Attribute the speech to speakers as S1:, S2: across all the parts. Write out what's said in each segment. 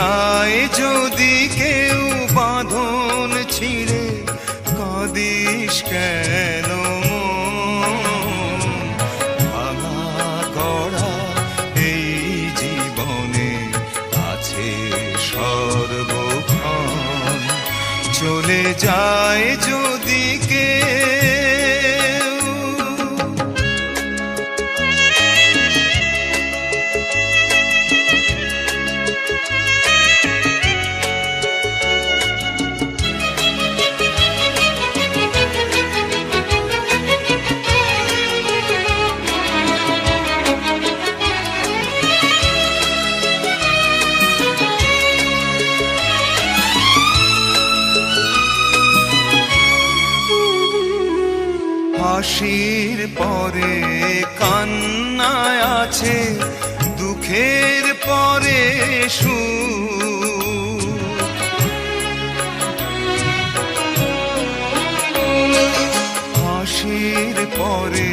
S1: যায় যদি কেউ বাঁধন ছিঁড়ে কাঁদিস কেন আছে চলে যায় যদি হাসির পরে কান্নায় আছে দুঃখের পরে সুখ। হাসির পরে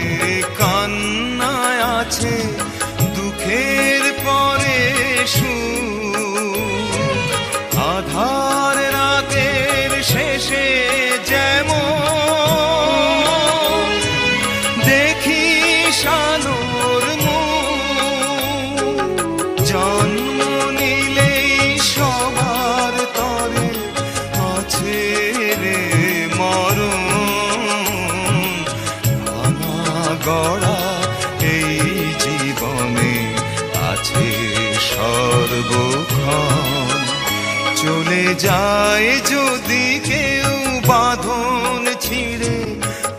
S1: যায় যদি কেউ বাঁধন ছিঁড়ে,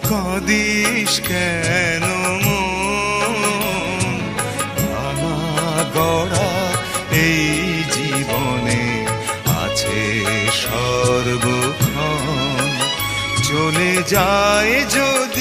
S1: কাঁদিস কেন গড়া এই জীবনে আছে সর্বক্ষণ। চলে যায় যদি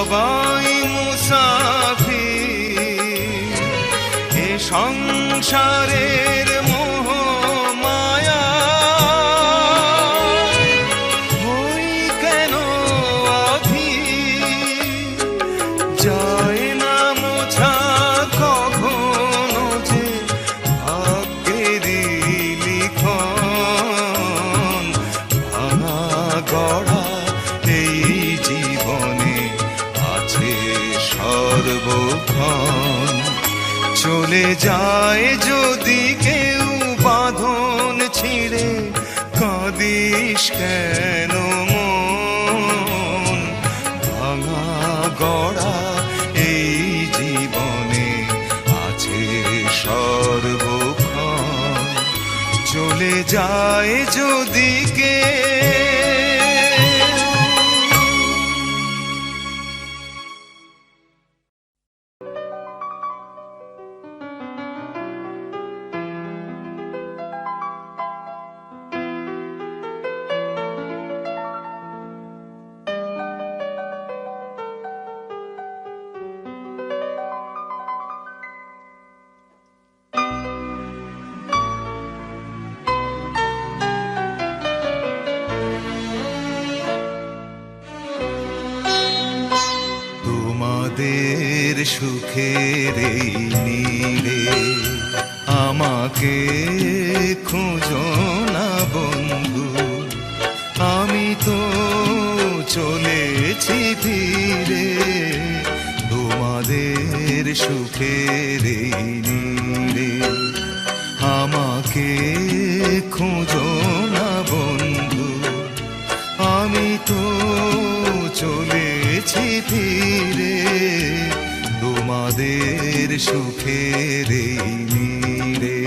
S1: সবাই মুসাফি এ সংসারের মোহ চলে যায় যদি কেউ বাঁধন ছিঁড়ে। কাঁদিস কেন ভাঙা গড়া এই জীবনে আছে সর্বক্ষণ। চলে যায় যদি সুখের এই নীড়ে আমাকে খুঁজো না বন্ধু। আমি তো চলেছি ফিরে, তোমাদের সুখের এই নীড়ে আমাকে খুঁজো না বন্ধু। আমি তো চলেছি ফিরে তোমাদের সুখের এই নীড়ে।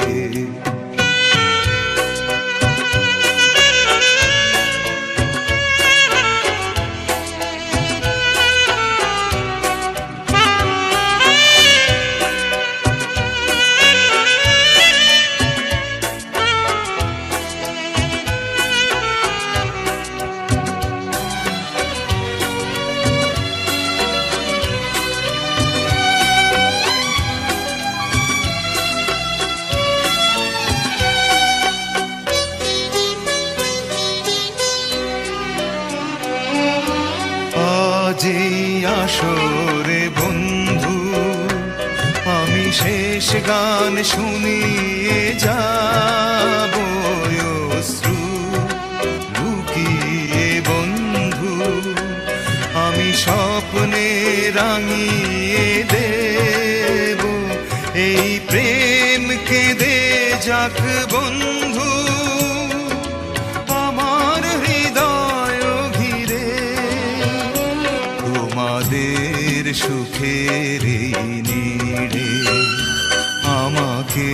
S1: আসরে বন্ধু, আমি শেষ গান শুনিয়ে যাব, অশ্রু লুকিয়ে বন্ধু, আমি স্বপ্নে রাঙিয়ে দেব। এই প্রেম কেঁদে যাক বন্ধু এই নীড়ে আমাকে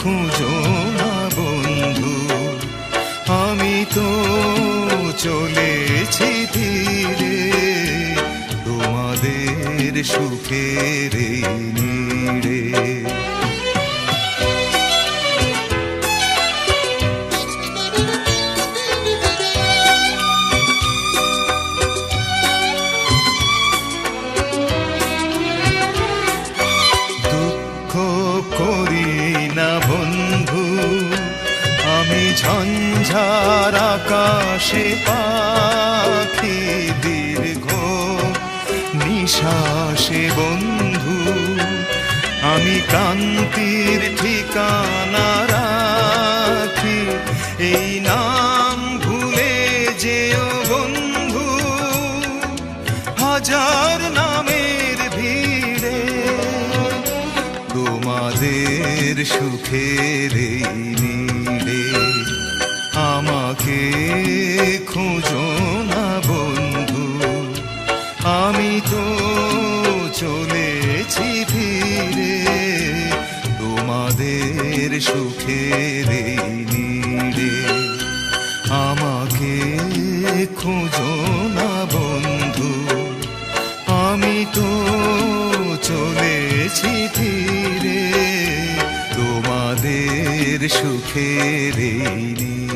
S1: খুঁজো না বন্ধু। আমি তো চলেছি ধীরে তোমাদের সুখের নীড়ে। আমি ক্রান্তির ঠিকানা রাখি। এই নাম ভুলে যেও বন্ধু, হাজার নামের ভিড়ে তোমাদের সুখের নীড়ে আমাকে খুঁজো না বন্ধু, আমি তো চলেছি সুখের নীড়ে আমাকে খুঁজো না বন্ধু আমি তো চলেছি ধীরে তোমাদের সুখের নীড়ে।